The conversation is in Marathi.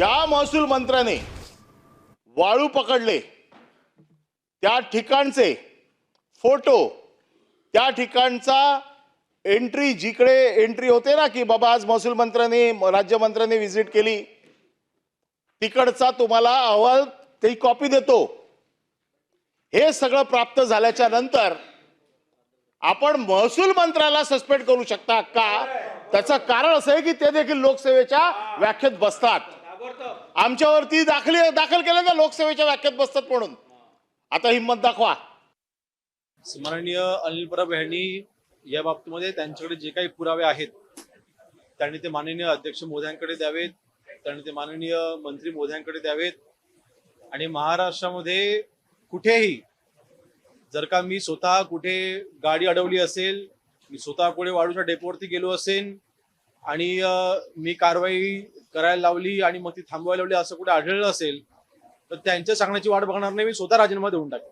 ज्या महसूल मंत्र्याने वाळू पकडले त्या ठिकाणचे फोटो त्या ठिकाणचा एंट्री जिकडे एंट्री होते ना की बाबा आज महसूल मंत्र्यांनी राज्यमंत्र्यांनी व्हिजिट केली तिकडचा तुम्हाला अहवाल ते कॉपी देतो. हे सगळं प्राप्त झाल्याच्यानंतर आपण महसूल मंत्र्याला सस्पेंड करू शकता का? त्याचं कारण असं आहे की ते देखील लोकसेवेच्या व्याख्येत बसतात. आमच्यावरती दाखल दाखल केलं ना लोकसेवेच्या व्याख्येत बसतात म्हणून. आता हिंमत दाखवा. माननीय अनिल परब यांनी या बाबतीमध्ये त्यांच्याकडे जे काही पुरावे आहेत त्यांनी ते माननीय अध्यक्ष मोदयांकडे द्यावेत त्यांनी ते माननीय मंत्री मोदयांकडे द्यावेत. आणि महाराष्ट्रामध्ये कुठेही जर का मी स्वतः कुठे गाडी अडवली असेल मी स्वतः कुठे वाळूच्या डेपोवरती गेलो असेल आणि मी कारवाई करायला लावली आणि मग ती थांबवायला लावली असं कुठे आढळलं असेल तर त्यांच्या सांगण्याची वाट बघणार नाही. मी स्वतः राजीनामा देऊन टाकेन.